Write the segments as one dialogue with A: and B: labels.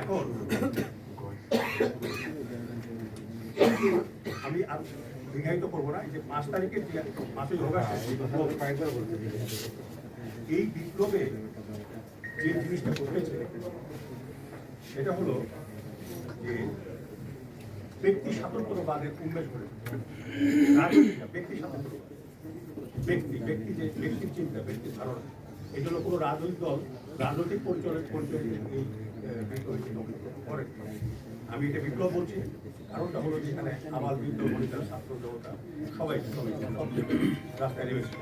A: এখন আমি আর দীর্ঘায়িত করব না যে পাঁচ তারিখে যে পাঁচই অগাস্ট এই বিপ্লবে যে জিনিসটা ঘটেছে সেটা হলো যে ব্যক্তি স্বাতন্ত্রবাদের উন্মেষ রাজনীতি ব্যক্তি স্বাতন্ত্রবাদ ব্যক্তি ব্যক্তি যে ব্যক্তির চিন্তা ব্যক্তির ধারণা। এই জন্য কোনো রাজনৈতিক দল, রাজনৈতিক পরিচয় পরিচয় এই করে আমি এটা বিপ্লব বলছি, কারণটা হলো যেখানে আবাল বৃদ্ধ বনিতা ছাত্র জনতা, সবাই রাস্তায় নেমেছে।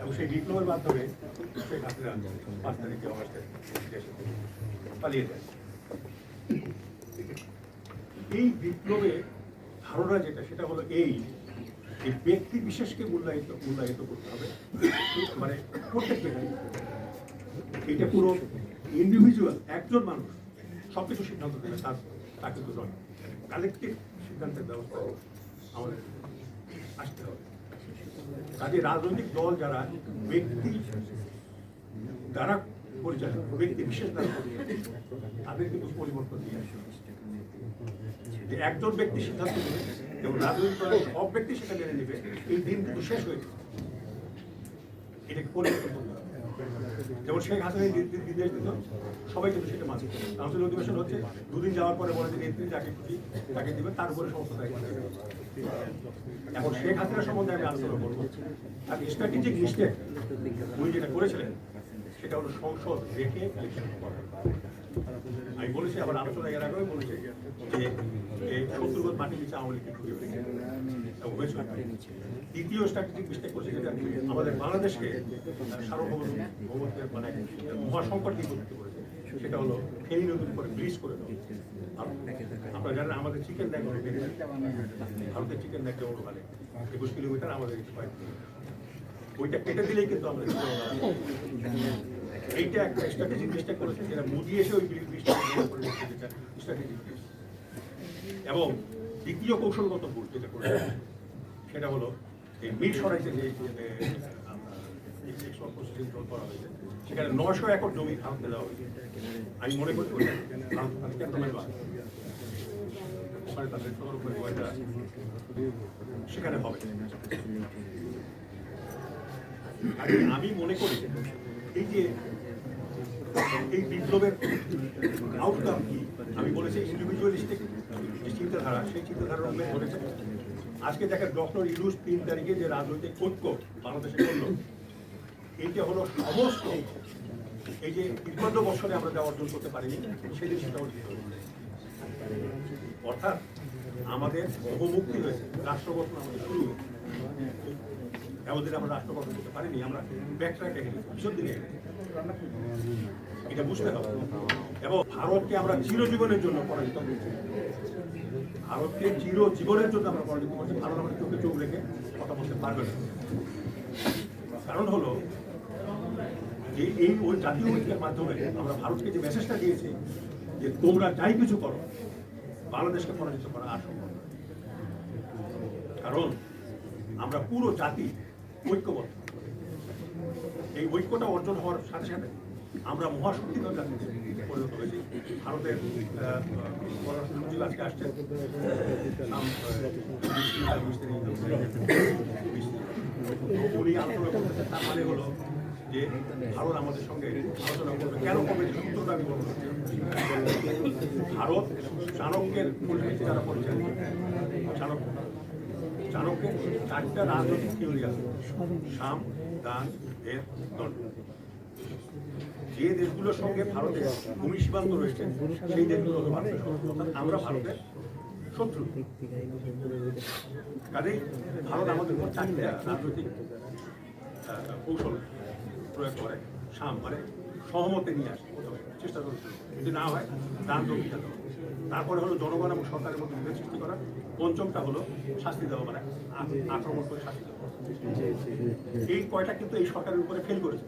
A: এবং সেই বিপ্লবের মাধ্যমে শেখ হাসিনা পাঁচ তারিখে অগাস্টে পালিয়ে যায়। এই বিপ্লবে ধারণা যেটা, সেটা হলো এই যে ব্যক্তি বিশেষকে মূল্যায়িত মূল্যায়িত করতে হবে। মানে প্রত্যেক এটা পুরো ইন্ডিভিজুয়াল একজন মানুষ সব কিছু সিদ্ধান্ত নেবে, তার তা কিন্তু নয় কালেকটিভ সিদ্ধান্তের ব্যবস্থা আমাদের আসতে হবে। কাজে রাজনৈতিক দল যারা, ব্যক্তি দ্বারা পরিচালিত, ব্যক্তি বিশেষ দ্বারা পরিচালিত তাদের কিন্তু পরিবর্তন নিয়ে আসে একজন ব্যক্তি সিদ্ধান্ত নেবে এবং রাজনৈতিক দলের সব ব্যক্তি সেটা মেনে নেবে। এই দিন কিন্তু শেষ হয়ে গেছে। এটাকে পরিবর্তন যেমন শেখ হাসিনা নির্দেশ দিত সবাই কিন্তু সেটা মানছে। কাউন্সিল অধিবেশন হচ্ছে, দুদিন যাওয়ার পরে বলে যে নেত্রী যাকে খুশি তাকে দিবে, তার উপরে সমস্ত এখন শেখ হাসিনা সম্বন্ধে আমি আলোচনা করব। আর স্ট্র্যাটেজিক মিস্টেক উনি যেটা করেছিলেন, সেটা হলো সংসদ রেখে ইলেকশন করা। আমি বলেছি, আবার আলোচনা এর আগেও বলেছি যে শত্রুগত মাটি নিচে আওয়ামী লীগকে ঢুকে ফেলেছে। দ্বিতীয় স্ট্র্যাটেজিক মিস্টেক করছে যেটা আমাদের বাংলাদেশকে সার্বভৌমত্বের মানে মহাসংকট দিয়ে করেছে। সেটা হলো, ফেনী নদীর উপরে ব্রিজ করে দেওয়া। আপনারা জানেন, আমাদের চিকেন নেক ভারতের চিকেন নেক যেমন ওখানে? একুশ কিলোমিটার আমাদের ওইটা কেটে দিলেই কিন্তু আমরা এইটা একটা স্ট্র্যাটেজিক মিস্টেক করেছে, যেটা মোদি এসে ওই স্ট্র্যাটেজিক এবং দ্বিতীয় কৌশলগত ভুল যেটা করেছে, সেটা হলো এই মিল সরাইতে যে করা হয়েছে, সেখানে নশো একর জমি ভারতকে দেওয়া হয়েছে। আমি মনে করি সেখানে হবে। আমি মনে করি এই যে এই বিপ্লবের আউটকাম কি? আমি বলেছি ইন্ডিভিজুয়ালিস্টিক যে চিন্তাধারা, সেই চিন্তাধারার উল্লেখ করেছে আজকে দেখেন ডক্টর ইউনুস তিন তারিখে যে রাজনৈতিক ঐক্য বাংলাদেশে করল, এইটা হলো সমস্ত এই যে বিপন্ন বছরে আমরা যা অর্জন করতে পারিনি সেদিন সেটা অর্জন করব। অর্থাৎ আমাদের বহুমুক্তি হয়েছে। রাষ্ট্র গঠন আমাদের শুরু হয়েছে। এমনদিন আমরা রাষ্ট্র গঠন করতে পারিনি, আমরা ব্যাক ট্র্যাকে গেছি ভীষণ গেছি। এটা বুঝতে হবে। এবং ভারতকে আমরা চিরজীবনের জন্য পরাজিত করছি। ভারতকে চিরজীবনের জন্য আমরা পরাজিত করছি। ভারত আমাদের চোখে চোখ রেখে কথা বলতে পারবে না। কারণ হলো, যে এই ওই জাতীয় ঐক্যের মাধ্যমে আমরা ভারতকে যে মেসেজটা দিয়েছি, যে তোমরা যাই কিছু করো, বাংলাদেশকে পরাজিত করা আর সম্ভব কারণ আমরা পুরো জাতি ঐক্যবদ্ধ। এই ঐক্যটা অর্জন হওয়ার সাথে সাথে আমরা মহাশক্তিধর জাতিতে পরিণত হয়েছি। ভারতের সচিব আজকে আসছেন। তার মানে হলো যে ভারত আমাদের সঙ্গে আলোচনা করবে। কেন ভারত চাণক্যের পরিপ্রেক্ষিতে যারা পরিচালিত, চাণক্য চাণক্যের চারটা রাজনৈতিক থিওরি আছে সাম দান এর দণ্ড। যে দেশগুলোর সঙ্গে ভারতের ভূমি সীমান্ত রয়েছে, সেই দেশগুলো আমরা ভারতের শত্রু। কাজেই ভারত আমাদের উপর চারটা রাজনৈতিক কৌশল প্রয়োগ করে। সাম মানে সহমতে নিয়ে আসে। চেষ্টা করতে যদি না হয় দান দক্ষিণা দেওয়া তারপরে হলো জনগণ এবং সরকারের মধ্যে বিভেদ সৃষ্টি করা। পঞ্চমটা হলো শাস্তি দেওয়া মানে আক্রমণ করে শাস্তি দেওয়া। এই কয়টা কিন্তু এই সরকারের উপরে ফেল করেছে।